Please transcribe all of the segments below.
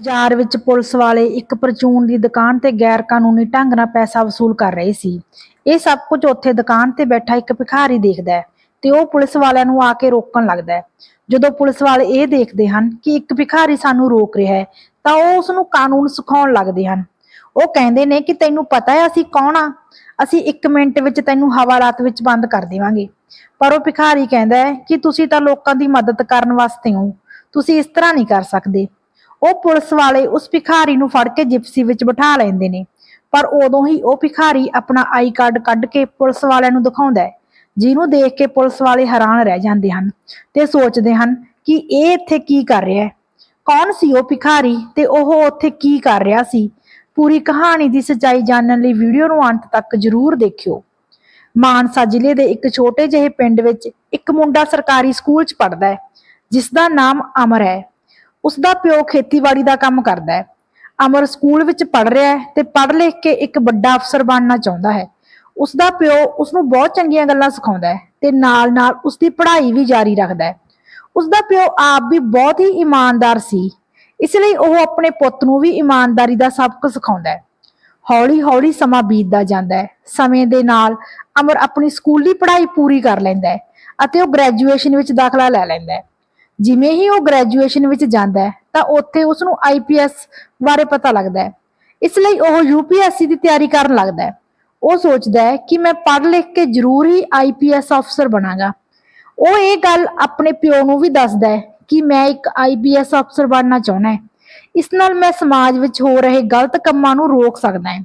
ਬਾਜ਼ਾਰ ਵਿੱਚ ਪੁਲਿਸ ਵਾਲੇ ਇੱਕ ਪਰਚੂਨ ਦੀ ਦੁਕਾਨ ਤੇ ਗੈਰ ਕਾਨੂੰਨੀ ਢੰਗ ਨਾਲ ਪੈਸਾ ਵਸੂਲ ਕਰ ਰਹੇ ਸੀ। ਇਹ ਸਭ ਕੁਝ ਉੱਥੇ ਦੁਕਾਨ ਤੇ ਬੈਠਾ ਇੱਕ ਭਿਖਾਰੀ ਦੇਖਦਾ ਹੈ ਤੇ ਉਹ ਪੁਲਿਸ ਵਾਲਿਆਂ ਨੂੰ ਆ ਕੇ ਰੋਕਣ ਲੱਗਦਾ ਹੈ। ਜਦੋਂ ਪੁਲਿਸ ਵਾਲੇ ਇਹ ਦੇਖਦੇ ਹਨ ਕਿ ਇੱਕ ਭਿਖਾਰੀ ਸਾਨੂੰ ਰੋਕ ਰਿਹਾ ਹੈ, ਤਾਂ ਉਹ ਉਸ ਨੂੰ ਕਾਨੂੰਨ ਸਿਖਾਉਣ ਲੱਗਦੇ ਹਨ। ਉਹ ਕਹਿੰਦੇ ਨੇ ਕਿ ਤੈਨੂੰ ਪਤਾ ਹੈ ਅਸੀਂ ਕੌਣ ਆ? ਅਸੀਂ 1 ਮਿੰਟ ਵਿੱਚ ਤੈਨੂੰ ਹਵਾਲਾਤ ਵਿੱਚ ਬੰਦ ਕਰ ਦੇਵਾਂਗੇ। ਪਰ ਉਹ ਭਿਖਾਰੀ ਕਹਿੰਦਾ ਹੈ ਕਿ ਤੁਸੀਂ ਤਾਂ ਲੋਕਾਂ ਦੀ ਮਦਦ ਕਰਨ ਵਾਸਤੇ ਹੋ। ਤੁਸੀਂ ਇਸ ਤਰ੍ਹਾਂ ਨਹੀਂ ਕਰ ਸਕਦੇ। ਉਹ ਪੁਲਿਸ ਵਾਲੇ ਉਸ ਭਿਖਾਰੀ ਨੂੰ ਫੜ ਕੇ ਜਿਪਸੀ ਵਿੱਚ ਬਿਠਾ ਲੈਂਦੇ ਨੇ। ਪਰ ਉਦੋਂ ਹੀ ਉਹ ਭਿਖਾਰੀ ਆਪਣਾ ਆਈ ਕਾਰਡ ਕੱਢ ਕੇ ਪੁਲਿਸ ਵਾਲਿਆਂ ਨੂੰ ਦਿਖਾਉਂਦਾ ਹੈ, ਜਿਹਨੂੰ ਦੇਖ ਕੇ ਪੁਲਿਸ ਵਾਲੇ ਹੈਰਾਨ ਰਹਿ ਜਾਂਦੇ ਹਨ ਤੇ ਸੋਚਦੇ ਹਨ ਕਿ ਇਹ ਇੱਥੇ ਕੀ ਕਰ ਰਿਹਾ ਹੈ? ਕੌਣ ਸੀ ਉਹ ਭਿਖਾਰੀ ਤੇ ਉਹ ਉੱਥੇ ਕੀ ਕਰ ਰਿਹਾ ਸੀ? ਪੂਰੀ ਕਹਾਣੀ ਦੀ ਸੱਚਾਈ ਜਾਣਨ ਲਈ ਵੀਡੀਓ ਨੂੰ ਅੰਤ ਤੱਕ ਜ਼ਰੂਰ ਦੇਖਿਓ। ਮਾਨਸਾ ਜ਼ਿਲ੍ਹੇ ਦੇ ਇੱਕ ਛੋਟੇ ਜਿਹੇ ਪਿੰਡ ਵਿੱਚ ਇੱਕ ਮੁੰਡਾ ਸਰਕਾਰੀ ਸਕੂਲ 'ਚ ਪੜ੍ਹਦਾ ਹੈ ਜਿਸ ਦਾ ਨਾਮ ਅਮਰ ਹੈ। ਉਸ ਦਾ ਪਿਓ ਖੇਤੀਬਾੜੀ ਦਾ ਕੰਮ ਕਰਦਾ ਹੈ। ਅਮਰ ਸਕੂਲ ਵਿੱਚ ਪੜ੍ਹ ਰਿਹਾ ਹੈ ਤੇ ਪੜ੍ਹ ਲਿਖ ਕੇ ਇੱਕ ਵੱਡਾ ਅਫਸਰ ਬਣਨਾ ਚਾਹੁੰਦਾ ਹੈ। ਉਸ ਦਾ ਪਿਓ ਉਸ ਨੂੰ ਬਹੁਤ ਚੰਗੀਆਂ ਗੱਲਾਂ ਸਿਖਾਉਂਦਾ ਹੈ ਤੇ ਨਾਲ-ਨਾਲ ਉਸ ਦੀ ਪੜ੍ਹਾਈ ਵੀ ਜਾਰੀ ਰੱਖਦਾ ਹੈ। ਉਸ ਦਾ ਪਿਓ ਆਪ ਵੀ ਬਹੁਤ ਹੀ ਇਮਾਨਦਾਰ ਸੀ। ਇਸ ਲਈ ਉਹ ਆਪਣੇ ਪੁੱਤ ਨੂੰ ਵੀ ਇਮਾਨਦਾਰੀ ਦਾ ਸਬਕ ਸਿਖਾਉਂਦਾ ਹੈ। ਹੌਲੀ-ਹੌਲੀ ਸਮਾਂ ਬੀਤਦਾ ਜਾਂਦਾ ਹੈ। ਸਮੇਂ ਦੇ ਨਾਲ ਅਮਰ ਆਪਣੀ ਸਕੂਲੀ ਪੜ੍ਹਾਈ ਪੂਰੀ ਕਰ ਲੈਂਦਾ ਹੈ ਅਤੇ ਉਹ ਗ੍ਰੈਜੂਏਸ਼ਨ ਵਿੱਚ ਦਾਖਲਾ ਲੈ ਲੈਂਦਾ ਹੈ। ਜਿਵੇਂ ਹੀ ਉਹ ਗ੍ਰੈਜੂਏਸ਼ਨ ਵਿੱਚ ਜਾਂਦਾ ਹੈ, ਤਾਂ ਉੱਥੇ ਉਸ ਨੂੰ ਆਈਪੀਐਸ ਬਾਰੇ ਪਤਾ ਲੱਗਦਾ ਹੈ। ਇਸ ਲਈ ਉਹ ਯੂਪੀਐਸਸੀ ਦੀ ਤਿਆਰੀ ਕਰਨ ਲੱਗਦਾ ਹੈ। ਉਹ ਸੋਚਦਾ ਹੈ ਕਿ ਮੈਂ ਪੜ੍ਹ ਲਿਖ ਕੇ ਜ਼ਰੂਰ ਹੀ ਆਈਪੀਐਸ ਅਫਸਰ ਬਣਾਂਗਾ। ਉਹ ਇਹ ਗੱਲ ਆਪਣੇ ਪਿਓ ਨੂੰ ਵੀ ਦੱਸਦਾ ਹੈ ਕਿ ਮੈਂ ਇੱਕ ਆਈਪੀਐਸ ਅਫਸਰ ਬਣਨਾ ਚਾਹੁੰਦਾ ਹਾਂ। ਇਸ ਨਾਲ ਮੈਂ ਸਮਾਜ ਵਿੱਚ ਹੋ ਰਹੇ ਗਲਤ ਕੰਮਾਂ ਨੂੰ ਰੋਕ ਸਕਦਾ ਹਾਂ।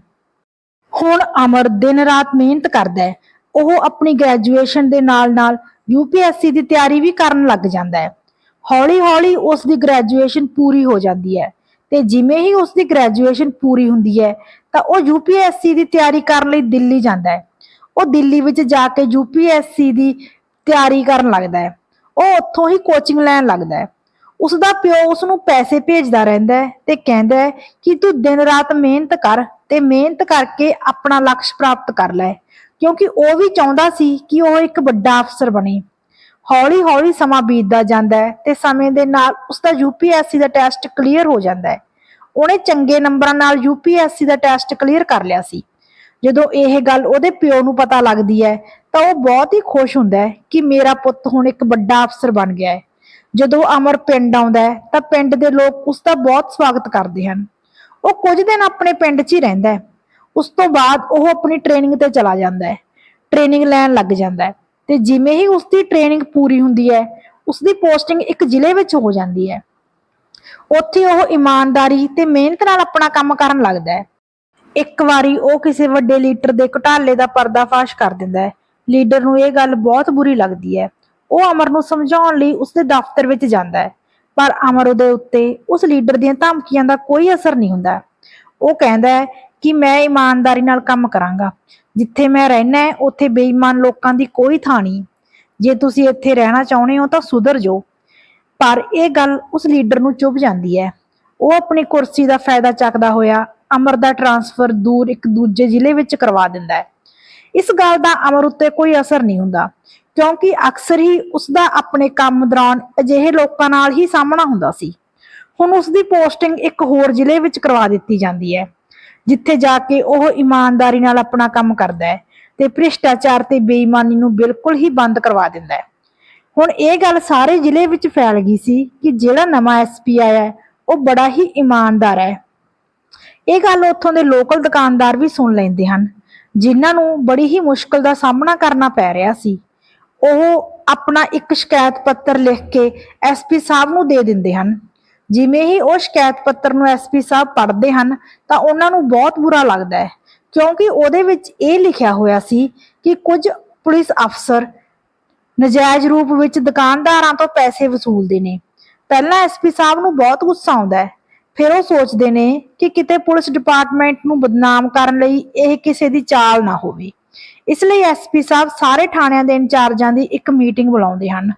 ਹੁਣ ਅਮਰ ਦਿਨ ਰਾਤ ਮਿਹਨਤ ਕਰਦਾ ਹੈ। ਉਹ ਆਪਣੀ ਗ੍ਰੈਜੂਏਸ਼ਨ ਦੇ ਨਾਲ-ਨਾਲ ਯੂਪੀਐਸਸੀ ਦੀ ਤਿਆਰੀ ਵੀ ਕਰਨ ਲੱਗ ਜਾਂਦਾ ਹੈ। ਹੌਲੀ-ਹੌਲੀ ਉਸ ਦੀ ਗ੍ਰੈਜੂਏਸ਼ਨ ਪੂਰੀ ਹੋ ਜਾਂਦੀ ਹੈ। ਤੇ ਜਿਵੇਂ ਹੀ ਉਸ ਦੀ ਗ੍ਰੈਜੂਏਸ਼ਨ ਪੂਰੀ ਹੁੰਦੀ ਹੈ, ਤਾਂ ਉਹ ਯੂਪੀਐਸਸੀ ਦੀ ਤਿਆਰੀ ਕਰਨ ਲਈ ਦਿੱਲੀ ਜਾਂਦਾ ਹੈ। ਉਹ ਦਿੱਲੀ ਵਿੱਚ ਜਾ ਕੇ ਯੂਪੀਐਸਸੀ ਦੀ ਤਿਆਰੀ ਕਰਨ ਲੱਗਦਾ ਹੈ। ਉਹ ਉੱਥੋਂ ਹੀ ਕੋਚਿੰਗ ਲੈਣ ਲੱਗਦਾ ਹੈ। ਉਸ ਦਾ ਪਿਓ ਉਸ ਨੂੰ ਪੈਸੇ ਭੇਜਦਾ ਰਹਿੰਦਾ ਹੈ ਤੇ ਕਹਿੰਦਾ ਹੈ ਕਿ ਤੂੰ ਦਿਨ ਰਾਤ ਮਿਹਨਤ ਕਰ ਤੇ ਮਿਹਨਤ ਕਰਕੇ ਆਪਣਾ ਲਕਸ਼ ਪ੍ਰਾਪਤ ਕਰ ਲੈ। ਕਿਉਂਕਿ ਉਹ ਵੀ ਚਾਹੁੰਦਾ ਸੀ ਕਿ ਉਹ ਇੱਕ ਵੱਡਾ ਅਫਸਰ ਬਣੇ। ਹੌਲੀ-ਹੌਲੀ ਸਮਾਂ ਬੀਤਦਾ ਜਾਂਦਾ ਹੈ ਤੇ ਸਮੇਂ ਦੇ ਨਾਲ ਉਸ ਦਾ ਯੂਪੀਐਸਸੀ ਦਾ ਟੈਸਟ ਕਲੀਅਰ ਹੋ ਜਾਂਦਾ ਹੈ। ਉਹਨੇ ਚੰਗੇ ਨੰਬਰਾਂ ਨਾਲ ਯੂਪੀਐਸਸੀ ਦਾ ਟੈਸਟ ਕਲੀਅਰ ਕਰ ਲਿਆ ਸੀ। ਜਦੋਂ ਇਹ ਗੱਲ ਉਹਦੇ ਪਿਓ ਨੂੰ ਪਤਾ ਲੱਗਦੀ ਹੈ, ਤਾਂ ਉਹ ਬਹੁਤ ਹੀ ਖੁਸ਼ ਹੁੰਦਾ ਹੈ ਕਿ ਮੇਰਾ ਪੁੱਤ ਹੁਣ ਇੱਕ ਵੱਡਾ ਅਫਸਰ ਬਣ ਗਿਆ ਹੈ। ਜਦੋਂ ਅਮਰ ਪਿੰਡ ਆਉਂਦਾ ਹੈ, ਤਾਂ ਪਿੰਡ ਦੇ ਲੋਕ ਉਸ ਦਾ ਬਹੁਤ ਸਵਾਗਤ ਕਰਦੇ ਹਨ। ਉਹ ਕੁਝ ਦਿਨ ਆਪਣੇ ਪਿੰਡ 'ਚ ਹੀ ਰਹਿੰਦਾ ਹੈ। ਉਸ ਤੋਂ ਬਾਅਦ ਉਹ ਆਪਣੀ ਟ੍ਰੇਨਿੰਗ ਤੇ ਚਲਾ ਜਾਂਦਾ ਹੈ। ਟ੍ਰੇਨਿੰਗ ਲੈਣ ਲੱਗ ਜਾਂਦਾ ਹੈ। ਤੇ ਜਿਵੇਂ ਹੀ ਉਸ ਦੀ ਟ੍ਰੇਨਿੰਗ ਪੂਰੀ ਹੁੰਦੀ ਹੈ ਉਸ ਦੀ ਪੋਸਟਿੰਗ ਇੱਕ ਜ਼ਿਲ੍ਹੇ ਵਿੱਚ ਹੋ ਜਾਂਦੀ ਹੈ। ਉੱਥੇ ਉਹ ਇਮਾਨਦਾਰੀ ਤੇ ਮਿਹਨਤ ਨਾਲ ਆਪਣਾ ਕੰਮ ਕਰਨ ਲੱਗਦਾ ਹੈ। ਇੱਕ ਵਾਰੀ ਉਹ ਕਿਸੇ ਵੱਡੇ ਲੀਡਰ ਦੇ ਘੁਟਾਲੇ ਦਾ ਪਰਦਾਫਾਸ਼ ਕਰ ਦਿੰਦਾ ਹੈ। ਲੀਡਰ ਨੂੰ ਇਹ ਗੱਲ ਬਹੁਤ ਬੁਰੀ ਲੱਗਦੀ ਹੈ। ਉਹ ਅਮਰ ਨੂੰ ਸਮਝਾਉਣ ਲਈ ਉਸਦੇ ਦਫ਼ਤਰ ਵਿੱਚ ਜਾਂਦਾ ਹੈ। ਪਰ ਅਮਰ ਉਹਦੇ ਉੱਤੇ ਉਸ ਲੀਡਰ ਦੀਆਂ ਧਮਕੀਆਂ ਦਾ ਕੋਈ ਅਸਰ ਨਹੀਂ ਹੁੰਦਾ। ਉਹ ਕਹਿੰਦਾ ਹੈ ਕਿ ਮੈਂ ਇਮਾਨਦਾਰੀ ਨਾਲ ਕੰਮ ਕਰਾਂਗਾ। ਜਿੱਥੇ ਮੈਂ ਰਹਿਣਾ ਹੈ, ਉੱਥੇ ਬੇਈਮਾਨ ਲੋਕਾਂ ਦੀ ਕੋਈ ਥਾਂ ਨਹੀਂ। ਜੇ ਤੁਸੀਂ ਇੱਥੇ ਰਹਿਣਾ ਚਾਹੁੰਦੇ ਹੋ ਤਾਂ ਸੁਧਰ ਜਾਓ। ਪਰ ਇਹ ਗੱਲ ਉਸ ਲੀਡਰ ਨੂੰ ਚੁੱਭ ਜਾਂਦੀ ਹੈ। ਉਹ ਆਪਣੀ ਕੁਰਸੀ ਦਾ ਫਾਇਦਾ ਚੱਕਦਾ ਹੋਇਆ ਅਮਰ ਦਾ ਟਰਾਂਸਫਰ ਦੂਰ ਇੱਕ ਦੂਜੇ ਜ਼ਿਲ੍ਹੇ ਵਿੱਚ ਕਰਵਾ ਦਿੰਦਾ ਹੈ। ਇਸ ਗੱਲ ਦਾ ਅਮਰ ਉੱਤੇ ਕੋਈ ਅਸਰ ਨਹੀਂ ਹੁੰਦਾ, ਕਿਉਂਕਿ ਅਕਸਰ ਹੀ ਉਸ ਦਾ ਆਪਣੇ ਕੰਮ ਦੌਰਾਨ ਅਜਿਹੇ ਲੋਕਾਂ ਨਾਲ ਹੀ ਸਾਹਮਣਾ ਹੁੰਦਾ ਸੀ। ਹੁਣ ਉਸ ਦੀ ਪੋਸਟਿੰਗ ਇੱਕ ਹੋਰ ਜ਼ਿਲ੍ਹੇ ਵਿੱਚ ਕਰਵਾ ਦਿੱਤੀ ਜਾਂਦੀ ਹੈ। ਜਿੱਥੇ ਜਾ ਕੇ ਉਹ ਇਮਾਨਦਾਰੀ ਨਾਲ ਆਪਣਾ ਕੰਮ ਕਰਦਾ ਹੈ ਤੇ ਭ੍ਰਿਸ਼ਟਾਚਾਰ ਤੇ ਬੇਈਮਾਨੀ ਨੂੰ ਬਿਲਕੁਲ ਹੀ ਬੰਦ ਕਰਵਾ ਦਿੰਦਾ ਹੈ। ਹੁਣ ਇਹ ਗੱਲ ਸਾਰੇ ਜ਼ਿਲ੍ਹੇ ਵਿੱਚ ਫੈਲ ਗਈ ਸੀ ਕਿ ਜਿਹੜਾ ਨਵਾਂ ਐਸਪੀ ਆਇਆ ਹੈ, ਉਹ ਬੜਾ ਹੀ ਇਮਾਨਦਾਰ ਹੈ। ਇਹ ਗੱਲ ਉੱਥੋਂ ਦੇ ਲੋਕਲ ਦੁਕਾਨਦਾਰ ਵੀ ਸੁਣ ਲੈਂਦੇ ਹਨ, ਜਿਨ੍ਹਾਂ ਨੂੰ ਬੜੀ ਹੀ ਮੁਸ਼ਕਲ ਦਾ ਸਾਹਮਣਾ ਕਰਨਾ ਪੈ ਰਿਹਾ ਸੀ। ਉਹ ਆਪਣਾ ਇੱਕ ਸ਼ਿਕਾਇਤ ਪੱਤਰ ਲਿਖ ਕੇ ਐਸਪੀ ਸਾਹਿਬ ਨੂੰ ਦੇ ਦਿੰਦੇ ਹਨ। ਜਿਵੇਂ ਹੀ ਉਹ ਸ਼ਿਕਾਇਤ ਪੱਤਰ ਨੂੰ ਐਸਪੀ ਸਾਹਿਬ ਪੜ੍ਹਦੇ ਹਨ, ਤਾਂ ਉਹਨਾਂ ਨੂੰ ਬਹੁਤ ਬੁਰਾ ਲੱਗਦਾ ਹੈ। ਕਿਉਂਕਿ ਉਹਦੇ ਵਿੱਚ ਇਹ ਲਿਖਿਆ ਹੋਇਆ ਸੀ ਕਿ ਕੁਝ ਪੁਲਿਸ ਅਫਸਰ ਨਜਾਇਜ਼ ਰੂਪ ਵਿੱਚ ਦੁਕਾਨਦਾਰਾਂ ਤੋਂ ਪੈਸੇ ਵਸੂਲਦੇ ਨੇ। ਪਹਿਲਾਂ ਐਸਪੀ ਸਾਹਿਬ ਨੂੰ ਬਹੁਤ ਗੁੱਸਾ ਆਉਂਦਾ ਹੈ। ਫਿਰ ਉਹ ਸੋਚਦੇ ਨੇ ਕਿ ਕਿਤੇ ਪੁਲਿਸ ਡਿਪਾਰਟਮੈਂਟ ਨੂੰ ਬਦਨਾਮ ਕਰਨ ਲਈ ਇਹ ਕਿਸੇ ਦੀ ਚਾਲ ਨਾ ਹੋਵੇ। ਇਸ ਲਈ ਐਸਪੀ ਸਾਹਿਬ ਸਾਰੇ ਥਾਣਿਆਂ ਦੇ ਇੰਚਾਰਜਾਂ ਦੀ ਇੱਕ ਮੀਟਿੰਗ ਬੁਲਾਉਂਦੇ ਹਨ।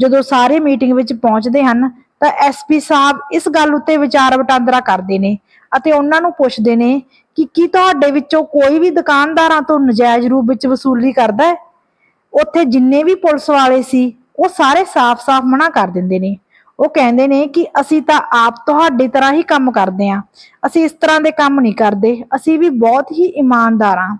ਜਦੋਂ ਸਾਰੇ ਮੀਟਿੰਗ ਵਿੱਚ ਪਹੁੰਚਦੇ ਹਨ ਤਾਂ ਐਸਪੀ ਸਾਹਿਬ ਇਸ ਗੱਲ ਉੱਤੇ ਵਿਚਾਰ ਵਟਾਂਦਰਾ ਕਰਦੇ ਨੇ ਅਤੇ ਉਹਨਾਂ ਨੂੰ ਪੁੱਛਦੇ ਨੇ ਕਿ ਕੀ ਤੁਹਾਡੇ ਵਿੱਚੋਂ ਕੋਈ ਵੀ ਦੁਕਾਨਦਾਰਾਂ ਤੋਂ ਨਜਾਇਜ਼ ਰੂਪ ਵਿੱਚ ਵਸੂਲੀ ਕਰਦਾ ਹੈ? ਉੱਥੇ ਜਿੰਨੇ ਵੀ ਪੁਲਿਸ ਵਾਲੇ ਸੀ, ਉਹ ਸਾਰੇ ਸਾਫ਼-ਸਾਫ਼ ਮਨਾ ਕਰ ਦਿੰਦੇ ਨੇ। ਉਹ ਕਹਿੰਦੇ ਨੇ ਕਿ ਅਸੀਂ ਤਾਂ ਆਪ ਤੁਹਾਡੀ ਤਰ੍ਹਾਂ ਹੀ ਕੰਮ ਕਰਦੇ ਹਾਂ। ਅਸੀਂ ਇਸ ਤਰ੍ਹਾਂ ਦੇ ਕੰਮ ਨਹੀਂ ਕਰਦੇ। ਅਸੀਂ ਵੀ ਬਹੁਤ ਹੀ ਇਮਾਨਦਾਰ ਹਾਂ।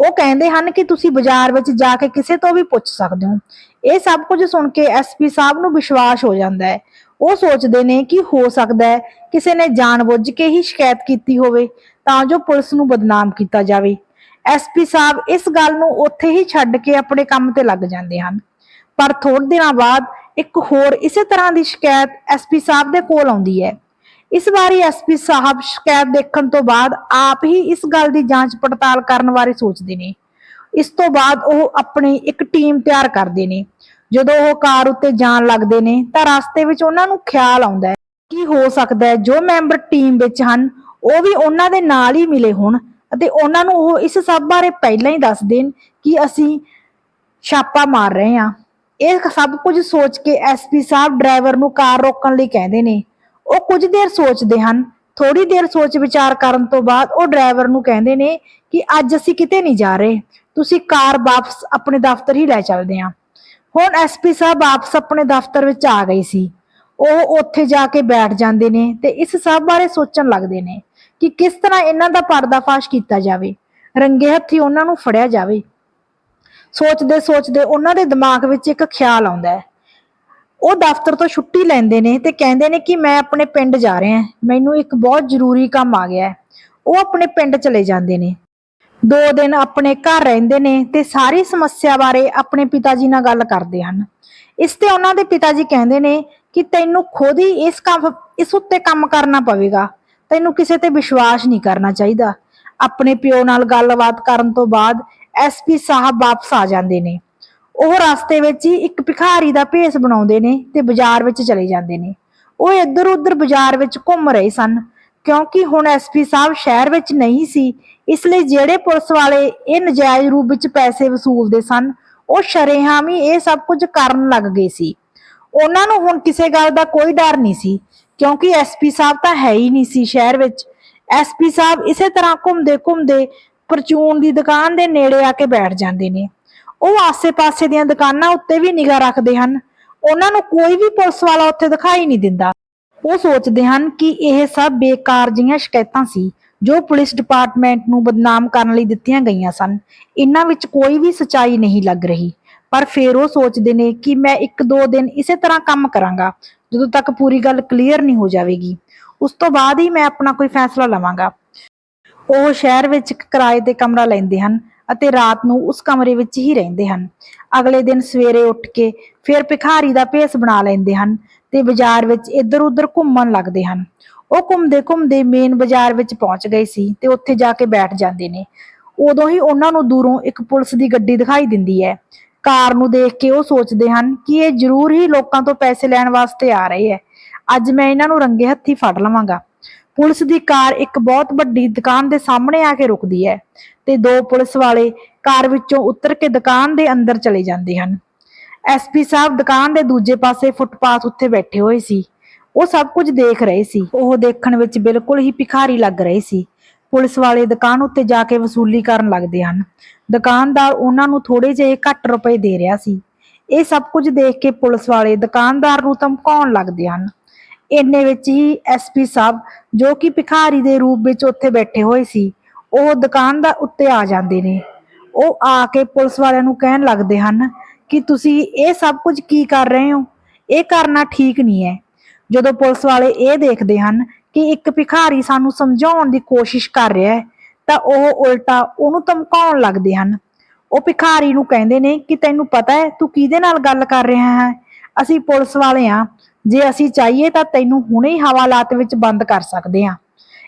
ਉਹ ਕਹਿੰਦੇ ਹਨ ਕਿ ਤੁਸੀਂ ਬਾਜ਼ਾਰ ਵਿੱਚ ਜਾ ਕੇ ਕਿਸੇ ਤੋਂ ਵੀ ਪੁੱਛ ਸਕਦੇ ਹੋ। ਇਹ ਸਭ ਕੁਝ ਸੁਣ ਕੇ ਐਸਪੀ ਸਾਹਿਬ ਨੂੰ ਵਿਸ਼ਵਾਸ ਹੋ ਜਾਂਦਾ ਹੈ ਉਹ ਸੋਚਦੇ ਨੇ ਕਿ ਹੋ ਸਕਦਾ ਹੈ ਕਿਸੇ ਨੇ ਜਾਣਬੁੱਝ ਕੇ ਹੀ ਸ਼ਿਕਾਇਤ ਕੀਤੀ ਹੋਵੇ ਤਾਂ ਜੋ ਪੁਲਿਸ ਨੂੰ ਬਦਨਾਮ ਕੀਤਾ ਜਾਵੇ। ਐਸਪੀ ਸਾਹਿਬ ਇਸ ਗੱਲ ਨੂੰ ਉੱਥੇ ਹੀ ਛੱਡ ਕੇ ਆਪਣੇ ਕੰਮ ਤੇ ਲੱਗ ਜਾਂਦੇ ਹਨ। ਪਰ ਥੋੜੇ ਦਿਨਾਂ ਬਾਅਦ ਇੱਕ ਹੋਰ ਇਸੇ ਤਰ੍ਹਾਂ ਦੀ ਸ਼ਿਕਾਇਤ ਐਸਪੀ ਸਾਹਿਬ ਦੇ ਕੋਲ ਆਉਂਦੀ ਹੈ। ਇਸ ਵਾਰੀ ਐਸਪੀ ਸਾਹਿਬ ਸ਼ਿਕਾਇਤ ਦੇਖਣ ਤੋਂ ਬਾਅਦ ਆਪ ਹੀ ਇਸ ਗੱਲ ਦੀ ਜਾਂਚ ਪੜਤਾਲ ਕਰਨ ਬਾਰੇ ਸੋਚਦੇ ਨੇ। ਇਸ ਤੋਂ ਬਾਅਦ ਉਹ ਆਪਣੀ ਇੱਕ ਟੀਮ ਤਿਆਰ ਕਰਦੇ ਨੇ। ਜਦੋਂ ਉਹ ਕਾਰ ਉੱਤੇ ਜਾਣ ਲੱਗਦੇ ਨੇ ਤਾਂ ਰਸਤੇ ਵਿੱਚ ਉਹਨਾਂ ਨੂੰ ਖਿਆਲ ਆਉਂਦਾ ਹੈ ਕਿ ਹੋ ਸਕਦਾ ਹੈ ਜੋ ਮੈਂਬਰ ਟੀਮ ਵਿੱਚ ਹਨ, ਉਹ ਵੀ ਉਹਨਾਂ ਦੇ ਨਾਲ ਹੀ ਮਿਲੇ ਹੋਣ ਅਤੇ ਉਹਨਾਂ ਨੂੰ ਉਹ ਇਸ ਸਭ ਬਾਰੇ ਪਹਿਲਾਂ ਹੀ ਦੱਸ ਦੇਣ ਕਿ ਅਸੀਂ ਛਾਪਾ ਮਾਰ ਰਹੇ ਹਾਂ। ਇਹ ਸਭ ਕੁਝ ਸੋਚ ਕੇ ਐਸਪੀ ਸਾਹਿਬ ਡਰਾਈਵਰ ਨੂੰ ਕਾਰ ਰੋਕਣ ਲਈ ਕਹਿੰਦੇ ਨੇ। ਉਹ ਕੁਝ ਦੇਰ ਸੋਚਦੇ ਹਨ। ਥੋੜੀ ਦੇਰ ਸੋਚ ਵਿਚਾਰ ਕਰਨ ਤੋਂ ਬਾਅਦ ਉਹ ਡਰਾਈਵਰ ਨੂੰ ਕਹਿੰਦੇ ਨੇ ਕਿ ਅੱਜ ਅਸੀਂ ਕਿਤੇ ਨਹੀਂ ਜਾ ਰਹੇ। ਤੁਸੀਂ ਕਾਰ ਵਾਪਸ ਆਪਣੇ ਦਫ਼ਤਰ ਹੀ ਲੈ ਚੱਲਦੇ ਹਾਂ। ਹੁਣ ਐਸਪੀ ਸਾਹਿਬ ਵਾਪਸ ਆਪਣੇ ਦਫ਼ਤਰ ਵਿੱਚ ਆ ਗਈ ਸੀ। ਉਹ ਉੱਥੇ ਜਾ ਕੇ ਬੈਠ ਜਾਂਦੇ ਨੇ ਤੇ ਇਸ ਸਭ ਬਾਰੇ ਸੋਚਣ ਲੱਗਦੇ ਨੇ ਕਿ ਕਿਸ ਤਰ੍ਹਾਂ ਇਹਨਾਂ ਦਾ ਪਰਦਾਫਾਸ਼ ਕੀਤਾ ਜਾਵੇ, ਰੰਗੇ ਹੱਥੀ ਉਹਨਾਂ ਨੂੰ ਫੜਿਆ ਜਾਵੇ। ਸੋਚਦੇ ਸੋਚਦੇ ਉਹਨਾਂ ਦੇ ਦਿਮਾਗ ਵਿੱਚ ਇੱਕ ਖਿਆਲ ਆਉਂਦਾ ਹੈ। ਉਹ ਦਫ਼ਤਰ ਤੋਂ ਛੁੱਟੀ ਲੈਂਦੇ ਨੇ ਤੇ ਕਹਿੰਦੇ ਨੇ ਕਿ ਮੈਂ ਆਪਣੇ ਪਿੰਡ ਜਾ ਰਿਹਾ, ਮੈਨੂੰ ਇੱਕ ਬਹੁਤ ਜ਼ਰੂਰੀ ਕੰਮ ਆ ਗਿਆ ਹੈ। ਉਹ ਆਪਣੇ ਪਿੰਡ ਚਲੇ ਜਾਂਦੇ ਨੇ। ਦੋ ਦਿਨ ਆਪਣੇ ਘਰ ਰਹਿੰਦੇ ਨੇ ਤੇ ਸਾਰੀ ਸਮੱਸਿਆ ਬਾਰੇ ਆਪਣੇ ਪਿਤਾ ਜੀ ਨਾਲ ਗੱਲ ਕਰਦੇ ਹਨ। ਇਸ ਤੇ ਉਹਨਾਂ ਦੇ ਪਿਤਾ ਜੀ ਕਹਿੰਦੇ ਨੇ ਕਿ ਤੈਨੂੰ ਖੁਦ ਹੀ ਇਸ ਕੰਮ, ਇਸ ਉੱਤੇ ਕੰਮ ਕਰਨਾ ਪਵੇਗਾ। ਤੈਨੂੰ ਕਿਸੇ ਤੇ ਵਿਸ਼ਵਾਸ ਨਹੀਂ ਕਰਨਾ ਚਾਹੀਦਾ। ਆਪਣੇ ਪਿਓ ਨਾਲ ਗੱਲਬਾਤ ਕਰਨ ਤੋਂ ਬਾਅਦ ਐਸਪੀ ਸਾਹਿਬ ਵਾਪਸ ਆ ਜਾਂਦੇ ਨੇ। ਉਹ ਰਸਤੇ ਵਿੱਚ ਹੀ ਇੱਕ ਭਿਖਾਰੀ ਦਾ ਭੇਸ ਬਣਾਉਂਦੇ ਨੇ ਤੇ ਬਾਜ਼ਾਰ ਵਿੱਚ ਚਲੇ ਜਾਂਦੇ ਨੇ। ਉਹ ਇੱਧਰ ਉੱਧਰ ਬਾਜ਼ਾਰ ਵਿੱਚ ਘੁੰਮ ਰਹੇ ਸਨ। ਕਿਉਂਕਿ ਹੁਣ ਐਸਪੀ ਸਾਹਿਬ ਸ਼ਹਿਰ ਵਿੱਚ ਨਹੀਂ ਸੀ, ਇਸ ਲਈ ਜਿਹੜੇ ਪੁਲਿਸ ਵਾਲੇ ਇਹ ਨਜਾਇਜ਼ ਰੂਪ ਵਿੱਚ ਪੈਸੇ ਵਸੂਲਦੇ ਸਨ, ਉਹ ਸ਼ਰੇਆਮ ਹੀ ਇਹ ਸਭ ਕੁਝ ਕਰਨ ਲੱਗ ਗਏ ਸੀ। ਉਹਨਾਂ ਨੂੰ ਹੁਣ ਕਿਸੇ ਗੱਲ ਦਾ ਕੋਈ ਡਰ ਨਹੀਂ ਸੀ, ਕਿਉਂਕਿ ਐਸਪੀ ਸਾਹਿਬ ਤਾਂ ਹੈ ਹੀ ਨਹੀਂ ਸੀ ਸ਼ਹਿਰ ਵਿੱਚ। ਐਸਪੀ ਸਾਹਿਬ ਇਸੇ ਤਰ੍ਹਾਂ ਘੁੰਮਦੇ ਘੁੰਮਦੇ ਪਰਚੂਨ ਦੀ ਦੁਕਾਨ ਦੇ ਨੇੜੇ ਆ ਕੇ ਬੈਠ ਜਾਂਦੇ ਨੇ। ਉਹ ਆਸੇ-ਪਾਸੇ ਦੀਆਂ ਦੁਕਾਨਾਂ ਉੱਤੇ ਵੀ ਨਿਗਾਹ ਰੱਖਦੇ ਹਨ। ਉਹਨਾਂ ਨੂੰ ਕੋਈ ਵੀ ਪੁਲਿਸ ਵਾਲਾ ਉੱਥੇ ਦਿਖਾਈ ਨਹੀਂ ਦਿੰਦਾ। ਉਹ ਸੋਚਦੇ ਹਨ ਕਿ ਇਹ ਸਭ ਬੇਕਾਰ ਜਿਹੀਆਂ ਸ਼ਿਕਾਇਤਾਂ ਸੀ, ਜੋ ਪੁਲਿਸ ਡਿਪਾਰਟਮੈਂਟ ਨੂੰ ਬਦਨਾਮ ਕਰਨ ਲਈ ਦਿੱਤੀਆਂ ਗਈਆਂ ਸਨ। ਇਹਨਾਂ ਵਿੱਚ ਕੋਈ ਵੀ ਸਚਾਈ ਨਹੀਂ ਲੱਗ ਰਹੀ। ਪਰ ਫਿਰ ਉਹ ਸੋਚਦੇ ਨੇ ਕਿ ਮੈਂ ਇੱਕ ਦੋ ਦਿਨ ਇਸੇ ਤਰ੍ਹਾਂ ਕੰਮ ਕਰਾਂਗਾ, ਜਦੋਂ ਤੱਕ ਪੂਰੀ ਗੱਲ ਕਲੀਅਰ ਨਹੀਂ ਹੋ ਜਾਵੇਗੀ। ਉਸ ਤੋਂ ਬਾਅਦ ਹੀ ਮੈਂ ਆਪਣਾ ਕੋਈ ਫੈਸਲਾ ਲਵਾਂਗਾ। ਉਹ ਸ਼ਹਿਰ ਵਿੱਚ ਇੱਕ ਕਿਰਾਏ ਤੇ ਕਮਰਾ ਲੈਂਦੇ ਹਨ ਅਤੇ ਰਾਤ ਨੂੰ ਉਸ ਕਮਰੇ ਵਿੱਚ ਹੀ ਰਹਿੰਦੇ ਹਨ। ਅਗਲੇ ਦਿਨ ਸਵੇਰੇ ਉੱਠ ਕੇ ਫਿਰ ਭਿਖਾਰੀ ਦਾ ਭੇਸ ਬਣਾ ਲੈਂਦੇ ਹਨ। ਤੇ ਬਾਜ਼ਾਰ ਵਿੱਚ ਇੱਧਰ-ਉੱਧਰ ਘੁੰਮਣ ਲੱਗਦੇ ਹਨ। ਉਹ ਘੁੰਮਦੇ-ਘੁੰਮਦੇ ਮੇਨ ਬਾਜ਼ਾਰ ਵਿੱਚ ਪਹੁੰਚ ਗਏ ਸੀ ਤੇ ਉੱਥੇ ਜਾ ਕੇ ਬੈਠ ਜਾਂਦੇ ਨੇ। ਉਦੋਂ ਹੀ ਉਹਨਾਂ ਨੂੰ ਦੂਰੋਂ ਇੱਕ ਪੁਲਿਸ ਦੀ ਗੱਡੀ ਦਿਖਾਈ ਦਿੰਦੀ ਹੈ। ਕਾਰ ਨੂੰ ਦੇਖ ਕੇ ਉਹ ਸੋਚਦੇ ਹਨ ਕਿ ਇਹ ਜ਼ਰੂਰ ਹੀ ਲੋਕਾਂ ਤੋਂ ਪੈਸੇ ਲੈਣ ਵਾਸਤੇ ਆ ਰਹੇ ਹੈ। ਅੱਜ ਮੈਂ ਇਹਨਾਂ ਨੂੰ ਰੰਗੇ ਹੱਥੀ ਫੜ ਲਵਾਂਗਾ। ਪੁਲਿਸ ਦੀ ਕਾਰ ਇੱਕ ਬਹੁਤ ਵੱਡੀ ਦੁਕਾਨ ਦੇ ਸਾਹਮਣੇ ਆ ਕੇ ਰੁਕਦੀ ਹੈ ਤੇ ਦੋ ਪੁਲਿਸ ਵਾਲੇ ਕਾਰ ਵਿੱਚੋਂ ਉਤਰ ਕੇ ਦੁਕਾਨ ਦੇ ਅੰਦਰ ਚਲੇ ਜਾਂਦੇ ਹਨ। ਐਸਪੀ ਸਾਹਿਬ ਦੁਕਾਨ ਦੇ ਦੂਜੇ ਪਾਸੇ ਫੁੱਟਪਾਥ ਉੱਤੇ ਬੈਠੇ ਹੋਏ ਸੀ। ਉਹ ਸਭ ਕੁਝ ਦੇਖ ਰਹੇ ਸੀ। ਉਹ ਦੇਖਣ ਵਿੱਚ ਬਿਲਕੁਲ ਹੀ ਭਿਖਾਰੀ ਲੱਗ ਰਹੇ ਸੀ। ਪੁਲਿਸ ਵਾਲੇ ਦੁਕਾਨ ਉੱਤੇ ਜਾ ਕੇ ਵਸੂਲੀ ਕਰਨ ਲੱਗਦੇ ਹਨ। ਦੁਕਾਨਦਾਰ ਉਹਨਾਂ ਨੂੰ ਥੋੜੇ ਜਿਹੇ ਘੱਟ ਰੁਪਏ ਦੇ ਰਿਹਾ ਸੀ। ਇਹ ਸਭ ਕੁਝ ਦੇਖ ਕੇ ਪੁਲਿਸ ਵਾਲੇ ਦੁਕਾਨਦਾਰ ਨੂੰ ਧਮਕਾਉਣ ਲੱਗਦੇ ਹਨ। ਇੰਨੇ ਵਿੱਚ ਹੀ ਐਸਪੀ ਸਾਹਿਬ, ਜੋ ਕਿ ਭਿਖਾਰੀ ਦੇ ਰੂਪ ਵਿੱਚ ਉੱਥੇ ਬੈਠੇ ਹੋਏ ਸੀ, ਉਹ ਦੁਕਾਨ ਦਾ ਉੱਤੇ ਆ ਜਾਂਦੇ ਨੇ। ਉਹ ਆ ਕੇ ਪੁਲਿਸ ਵਾਲਿਆਂ ਨੂੰ ਕਹਿਣ ਲੱਗਦੇ ਹਨ ਕਿ ਤੁਸੀਂ ਇਹ ਸਭ ਕੁਝ ਕੀ ਕਰ ਰਹੇ ਹੋ? ਇਹ ਕਰਨਾ ਠੀਕ ਨਹੀਂ ਹੈ। ਜਦੋਂ ਪੁਲਿਸ ਵਾਲੇ ਇਹ ਦੇਖਦੇ ਹਨ ਕਿ ਇੱਕ ਭਿਖਾਰੀ ਸਾਨੂੰ ਸਮਝਾਉਣ ਦੀ ਕੋਸ਼ਿਸ਼ ਕਰ ਰਿਹਾ ਹੈ, ਤਾਂ ਉਹ ਉਲਟਾ ਉਹਨੂੰ ਧਮਕਾਉਣ ਲੱਗਦੇ ਹਨ। ਉਹ ਭਿਖਾਰੀ ਨੂੰ ਕਹਿੰਦੇ ਨੇ ਕਿ ਤੈਨੂੰ ਪਤਾ ਹੈ ਤੂੰ ਕਿਹਦੇ ਨਾਲ ਗੱਲ ਕਰ ਰਿਹਾ ਹੈ? ਅਸੀਂ ਪੁਲਿਸ ਵਾਲੇ ਆ ਜੇ ਅਸੀਂ ਚਾਹੀਏ ਤਾਂ ਤੈਨੂੰ ਹੁਣੇ ਹੀ ਹਵਾਲਾਤ ਵਿੱਚ ਬੰਦ ਕਰ ਸਕਦੇ ਹਾਂ।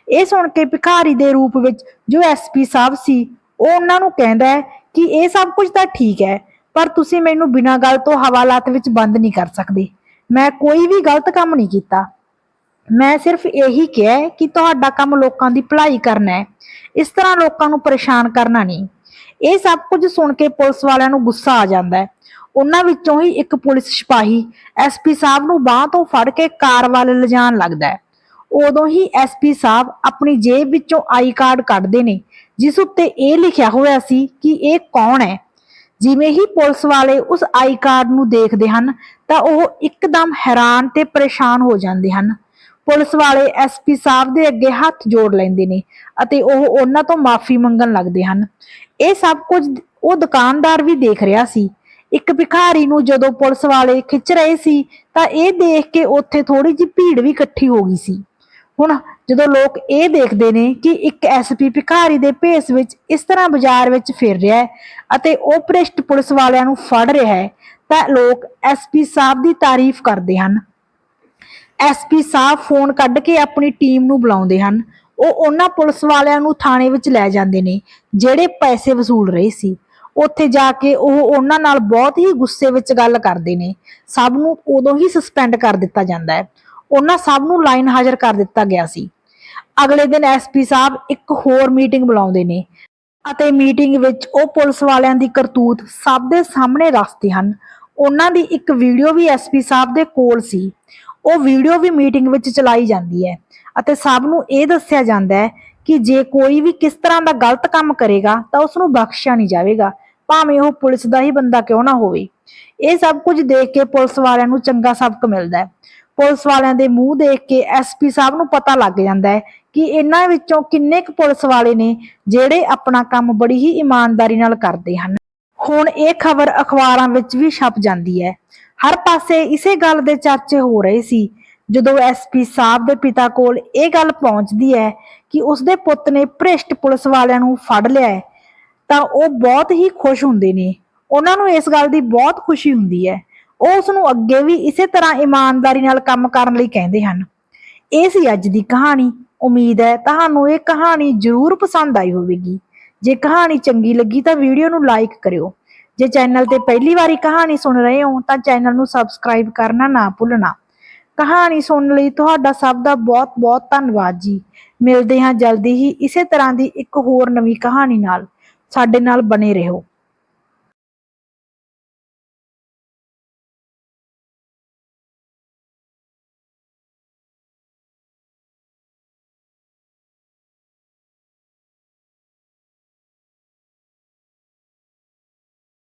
ਇਹ ਸੁਣ ਕੇ ਭਿਖਾਰੀ ਦੇ ਰੂਪ ਵਿੱਚ ਜੋ ਐਸਪੀ ਸਾਹਿਬ ਸੀ, ਉਹ ਉਹਨਾਂ ਨੂੰ ਕਹਿੰਦਾ ਹੈ ਕਿ ਇਹ ਸਭ ਕੁਝ ਤਾਂ ਠੀਕ ਹੈ ਪਰ ਤੁਸੀਂ ਮੈਨੂੰ ਬਿਨਾਂ ਗੱਲ ਤੋਂ ਹਵਾਲਾਤ ਵਿੱਚ ਬੰਦ ਨਹੀਂ ਕਰ ਸਕਦੇ। ਮੈਂ ਕੋਈ ਵੀ ਗਲਤ ਕੰਮ ਨਹੀਂ ਕੀਤਾ। ਮੈਂ ਸਿਰਫ ਇਹੀ ਕਿਹਾ ਕਿ ਤੁਹਾਡਾ ਕੰਮ ਲੋਕਾਂ ਦੀ ਭਲਾਈ ਕਰਨਾ ਹੈ। ਇਸ ਤਰ੍ਹਾਂ ਲੋਕਾਂ ਨੂੰ ਪਰੇਸ਼ਾਨ ਕਰਨਾ ਨਹੀਂ। ਇਹ ਸਭ ਕੁਝ ਸੁਣ ਕੇ ਪੁਲਿਸ ਵਾਲਿਆਂ ਨੂੰ ਗੁੱਸਾ ਆ ਜਾਂਦਾ ਹੈ। ਉਹਨਾਂ ਵਿੱਚੋਂ ਹੀ ਇੱਕ ਪੁਲਿਸ ਸਿਪਾਹੀ ਐਸਪੀ ਸਾਹਿਬ ਨੂੰ ਬਾਹ ਤੋਂ ਫੜ ਕੇ ਕਾਰ ਵੱਲ ਲਿਜਾਣ ਲੱਗਦਾ ਹੈ। ਉਦੋਂ ਹੀ ਐਸਪੀ ਸਾਹਿਬ ਆਪਣੀ ਜੇਬ ਵਿੱਚੋਂ ਆਈ ਕਾਰਡ ਕੱਢਦੇ ਨੇ, ਜਿਸ ਉੱਤੇ ਇਹ ਲਿਖਿਆ ਹੋਇਆ ਸੀ ਕਿ ਇਹ ਕੌਣ ਹੈ। ਜਿਵੇਂ ਹੀ ਪੁਲਿਸ ਵਾਲੇ ਉਸ ਆਈ ਕਾਰਡ ਨੂੰ ਦੇਖਦੇ ਹਨ, ਤਾਂ ਉਹ ਇੱਕਦਮ ਹੈਰਾਨ ਤੇ ਪਰੇਸ਼ਾਨ ਹੋ ਜਾਂਦੇ ਹਨ। ਪੁਲਿਸ ਵਾਲੇ ਐਸਪੀ ਸਾਹਿਬ ਦੇ ਅੱਗੇ ਹੱਥ ਜੋੜ ਲੈਂਦੇ ਨੇ ਅਤੇ ਉਹ ਉਹਨਾਂ ਤੋਂ ਮਾਫੀ ਮੰਗਣ ਲੱਗਦੇ ਹਨ। ਇਹ ਸਭ ਕੁਝ ਉਹ ਦੁਕਾਨਦਾਰ ਵੀ ਦੇਖ ਰਿਹਾ ਸੀ। ਇੱਕ ਭਿਖਾਰੀ ਨੂੰ ਜਦੋਂ ਪੁਲਿਸ ਵਾਲੇ ਖਿੱਚ ਰਹੇ ਸੀ, ਤਾਂ ਇਹ ਦੇਖ ਕੇ ਉੱਥੇ ਥੋੜੀ ਜਿਹੀ ਭੀੜ ਵੀ ਇਕੱਠੀ ਹੋ ਗਈ ਸੀ। ਹੁਣ ਜਦੋਂ ਲੋਕ ਇਹ ਦੇਖਦੇ ਨੇ ਕਿ ਇੱਕ ਐਸਪੀ ਭਿਖਾਰੀ ਦੇ ਭੇਸ ਵਿੱਚ ਇਸ ਤਰ੍ਹਾਂ ਬਾਜ਼ਾਰ ਵਿੱਚ ਫਿਰ ਰਿਹਾ ਹੈ ਅਤੇ ਉਹ ਭ੍ਰਿਸ਼ਟ ਪੁਲਿਸ ਵਾਲਿਆਂ ਨੂੰ ਫੜ ਰਿਹਾ ਹੈ, ਤਾਂ ਲੋਕ ਐਸਪੀ ਸਾਹਿਬ ਦੀ ਤਾਰੀਫ ਕਰਦੇ ਹਨ। ਐਸਪੀ ਸਾਹਿਬ ਫੋਨ ਕੱਢ ਕੇ ਆਪਣੀ ਟੀਮ ਨੂੰ ਬੁਲਾਉਂਦੇ ਹਨ। ਉਹ ਉਹਨਾਂ ਪੁਲਿਸ ਵਾਲਿਆਂ ਨੂੰ ਥਾਣੇ ਵਿੱਚ ਲੈ ਜਾਂਦੇ ਨੇ, ਜਿਹੜੇ ਪੈਸੇ ਵਸੂਲ ਰਹੇ ਸੀ। ਉੱਥੇ ਜਾ ਕੇ ਉਹ ਉਹਨਾਂ ਨਾਲ ਬਹੁਤ ਹੀ ਗੁੱਸੇ ਵਿੱਚ ਗੱਲ ਕਰਦੇ ਨੇ। ਸਭ ਨੂੰ ਉਦੋਂ ਹੀ ਸਸਪੈਂਡ ਕਰ ਦਿੱਤਾ ਜਾਂਦਾ ਹੈ। ਉਹਨਾਂ ਸਭ ਨੂੰ ਲਾਈਨ ਹਾਜ਼ਰ ਕਰ ਦਿੱਤਾ ਗਿਆ ਸੀ। ਅਗਲੇ ਦਿਨ ਐਸਪੀ ਸਾਹਿਬ ਇੱਕ ਹੋਰ ਮੀਟਿੰਗ ਬੁਲਾਉਂਦੇ ਨੇ ਅਤੇ ਮੀਟਿੰਗ ਵਿੱਚ ਉਹ ਪੁਲਿਸ ਵਾਲਿਆਂ ਦੀ ਕਰਤੂਤ ਸਭ ਦੇ ਸਾਹਮਣੇ ਰੱਖਦੇ ਹਨ। ਉਹਨਾਂ ਦੀ ਇੱਕ ਵੀਡੀਓ ਵੀ ਐਸਪੀ ਸਾਹਿਬ ਦੇ ਕੋਲ ਸੀ। ਉਹ ਵੀਡੀਓ ਵੀ ਮੀਟਿੰਗ ਵਿੱਚ ਚਲਾਈ ਜਾਂਦੀ ਹੈ ਅਤੇ ਸਭ ਨੂੰ ਇਹ ਦੱਸਿਆ ਜਾਂਦਾ ਹੈ ਕਿ ਜੇ ਕੋਈ ਵੀ ਕਿਸ ਤਰ੍ਹਾਂ ਦਾ ਗਲਤ ਕੰਮ ਕਰੇਗਾ ਤਾਂ ਉਸ ਨੂੰ ਬਖਸ਼ਿਆ ਨਹੀਂ ਜਾਵੇਗਾ। ਭਾਵੇਂ ਉਹ ਪੁਲਿਸ ਦਾ ਹੀ ਬੰਦਾ ਕਿਉਂ ਨਾ ਹੋਵੇ। ਇਹ ਸਭ ਕੁਝ ਦੇਖ ਕੇ ਪੁਲਿਸ ਵਾਲਿਆਂ ਨੂੰ ਚੰਗਾ ਸਬਕ ਮਿਲਦਾ ਹੈ। ਪੁਲਿਸ ਵਾਲਿਆਂ ਦੇ ਮੂੰਹ ਦੇਖ ਕੇ ਐਸਪੀ ਸਾਹਿਬ ਨੂੰ ਪਤਾ ਲੱਗ ਜਾਂਦਾ ਹੈ ਕਿ ਇਹਨਾਂ ਵਿੱਚੋਂ ਕਿੰਨੇ ਕੁ ਪੁਲਿਸ ਵਾਲੇ ਨੇ ਜਿਹੜੇ ਆਪਣਾ ਕੰਮ ਬੜੀ ਹੀ ਇਮਾਨਦਾਰੀ ਨਾਲ ਕਰਦੇ ਹਨ। ਹੁਣ ਇਹ ਖਬਰ ਅਖਬਾਰਾਂ ਵਿੱਚ ਵੀ ਛਪ ਜਾਂਦੀ ਹੈ। ਹਰ ਪਾਸੇ ਇਸੇ ਗੱਲ ਦੇ ਚਰਚੇ ਹੋ ਰਹੇ ਸੀ। ਜਦੋਂ ਐਸਪੀ ਸਾਹਿਬ ਦੇ ਪਿਤਾ ਕੋਲ ਇਹ ਗੱਲ ਪਹੁੰਚਦੀ ਹੈ ਕਿ ਉਸਦੇ ਪੁੱਤ ਨੇ ਭ੍ਰਿਸ਼ਟ ਪੁਲਿਸ ਵਾਲਿਆਂ ਨੂੰ ਫੜ ਲਿਆ ਹੈ, ਤਾਂ ਉਹ ਬਹੁਤ ਹੀ ਖੁਸ਼ ਹੁੰਦੇ ਨੇ। ਉਹਨਾਂ ਨੂੰ ਇਸ ਗੱਲ ਦੀ ਬਹੁਤ ਖੁਸ਼ੀ ਹੁੰਦੀ ਹੈ। ਉਹ ਉਸ ਨੂੰ ਅੱਗੇ ਵੀ ਇਸੇ ਤਰ੍ਹਾਂ ਇਮਾਨਦਾਰੀ ਨਾਲ ਕੰਮ ਕਰਨ ਲਈ ਕਹਿੰਦੇ ਹਨ। ਇਹ ਸੀ ਅੱਜ ਦੀ ਕਹਾਣੀ। ਉਮੀਦ ਹੈ ਤੁਹਾਨੂੰ ਇਹ ਕਹਾਣੀ ਜ਼ਰੂਰ ਪਸੰਦ ਆਈ ਹੋਵੇਗੀ। ਜੇ ਕਹਾਣੀ ਚੰਗੀ ਲੱਗੀ ਤਾਂ ਵੀਡੀਓ ਨੂੰ ਲਾਈਕ ਕਰਿਓ। ਜੇ ਚੈਨਲ ਤੇ ਪਹਿਲੀ ਵਾਰੀ ਕਹਾਣੀ ਸੁਣ ਰਹੇ ਹੋ ਤਾਂ ਚੈਨਲ ਨੂੰ ਸਬਸਕ੍ਰਾਈਬ ਕਰਨਾ ਨਾ ਭੁੱਲਣਾ। ਕਹਾਣੀ ਸੁਣਨ ਲਈ ਤੁਹਾਡਾ ਸਭ ਦਾ ਬਹੁਤ ਬਹੁਤ ਧੰਨਵਾਦ ਜੀ। ਮਿਲਦੇ ਹਾਂ ਜਲਦੀ ਹੀ ਇਸੇ ਤਰ੍ਹਾਂ ਦੀ ਇੱਕ ਹੋਰ ਨਵੀਂ ਕਹਾਣੀ ਨਾਲ। ਸਾਡੇ ਨਾਲ ਬਣੇ ਰਹੋ।